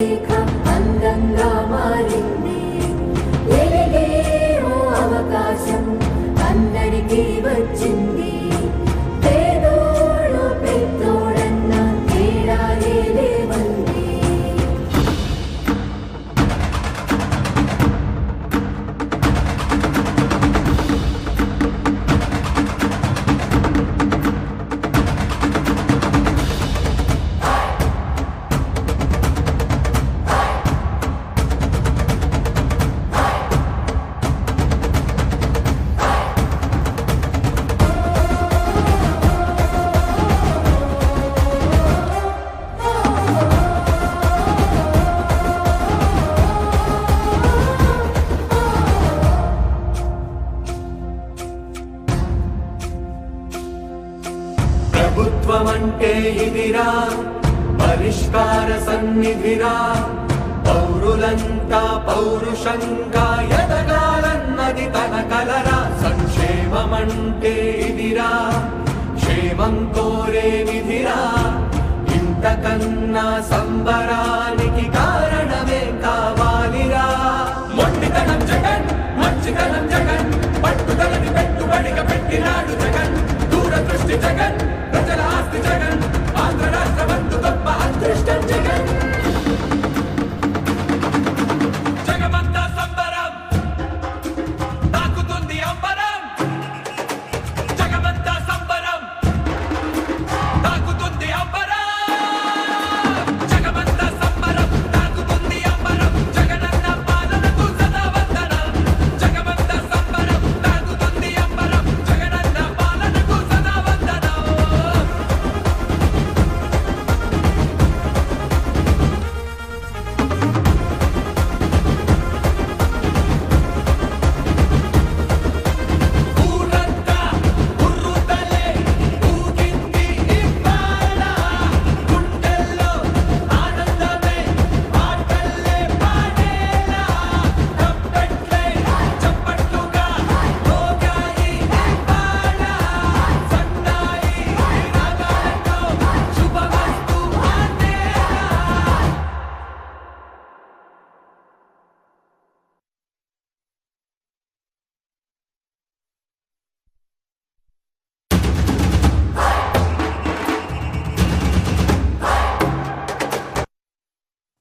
你看 ప్రభుత్వమంటే ఇదిరా పరిష్కార సన్నిధిరా. పౌరులంతా పౌరుషంగా ఎదగాలన్నది తన కలరా. సంక్షేమమంటే ఇదిరా క్షేమం కోరే విధిరా. ఇంతకన్నా సంబరానికి కారణమే కావాలిరా. మొండితనం జగన్ మంచితనం జగన్. పట్టుదలని పెట్టుబడిగా పెట్టినాడు జగన్. దూరదృష్టి జగన్. అదృష్టం జగన్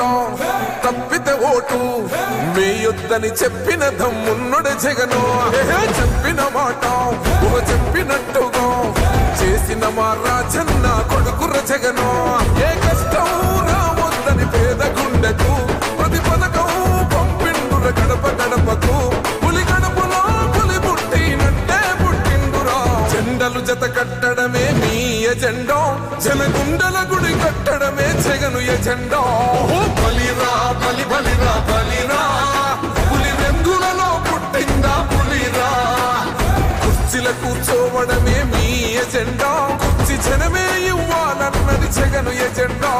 ఇచ్చిన తప్పితే ఓటు. మీ యుద్ధని చెప్పిన దమ్మున్నడు జగను. చెప్పిన మాట చెప్పినట్టుగా. చేసిన మా రాజన్న కొడుకుర జగను. ఏ కష్టం రావద్దని పేద గుండెకు జెండా. బలిరా బలి బలిరా బలిరా. పులి వెందులలో పుట్టిందా పులిరా? కుర్చీల కూర్చోవడమే మీ ఎజెండా. కుర్చీ జనమే ఇవ్వాలన్నది జగను ఎజెండా.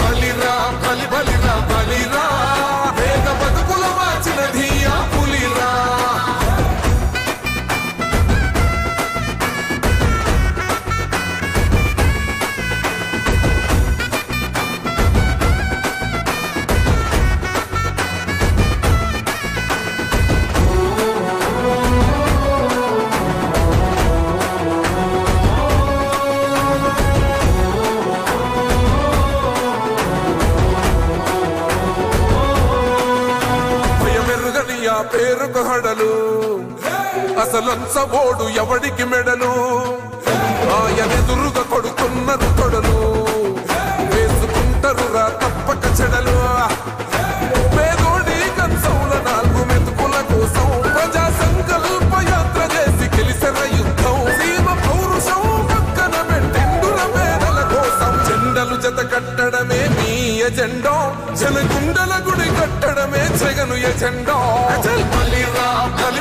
బలిరా బలి బలిరా బలిరా. హడలు ఓడు ఎవడికి మెడలు? ఆయనెదురుగా కొడుతున్నారు కొడలు వేసుకుంటారు రా తప్పక చెడలు. పేదోడి కంచౌల నాలుగు మెతుకుల యాత్ర కోసం. జత కట్టడమే మీ ఎజెండా. జనగుండల గుడి కట్టడమే జగను ఎజెండో.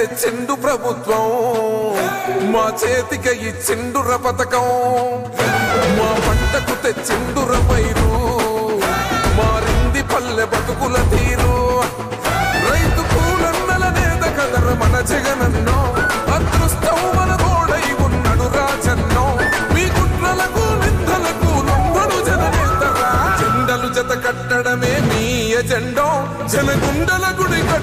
తెచ్చిండు ప్రభుత్వం. మా చేతికి ఇచ్చిండుర పథకం. మా పంటకు తెచ్చిండుర పైరు. మారింది పల్లె బతుకుల తీరు. రైతు కూలన్నల నేత కదర మన జగనన్నో.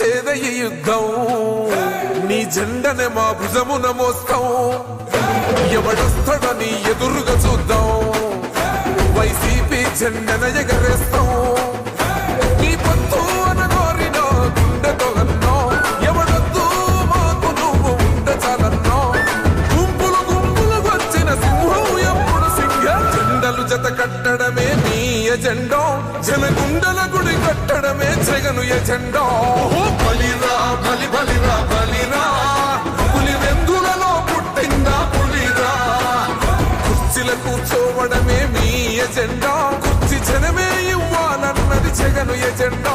నువ్వే గెలిచేద ఈ యుద్ధం నీ జెండనే మా భుజమున మోస్తాం. ఎవడొస్తాడని ఎదురుగా చూద్దాం. వైసీపీ జెండన ఎగరేస్తాం. నీ పొత్తు అనగోరిన గుండెతో అన్నో. ఎవడొద్దు మాకు నువ్వు ఉండ చాలన్నో గుంపులు గుంపులు వచ్చిన సింహం ఎప్పుడు సింహ. జెండలు జత కట్టడమే మీ ఎజెండో. జనగుండల గుడి కట్టడమే జగను ఎజెండో. కుర్చీ జనమే ఇవ్వాలన్నది జగను ఎజెండా.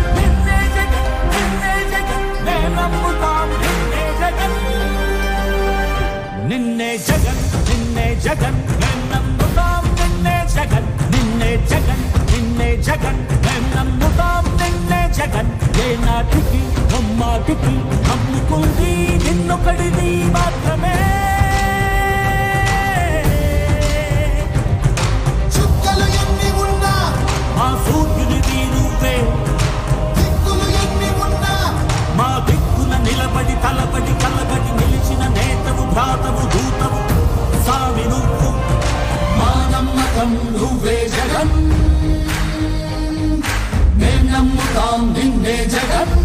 జగన్ మేం నమ్ముతాం నిన్నే జగన్? ఏ నాటికి నమ్మాటికి నమ్ము take up.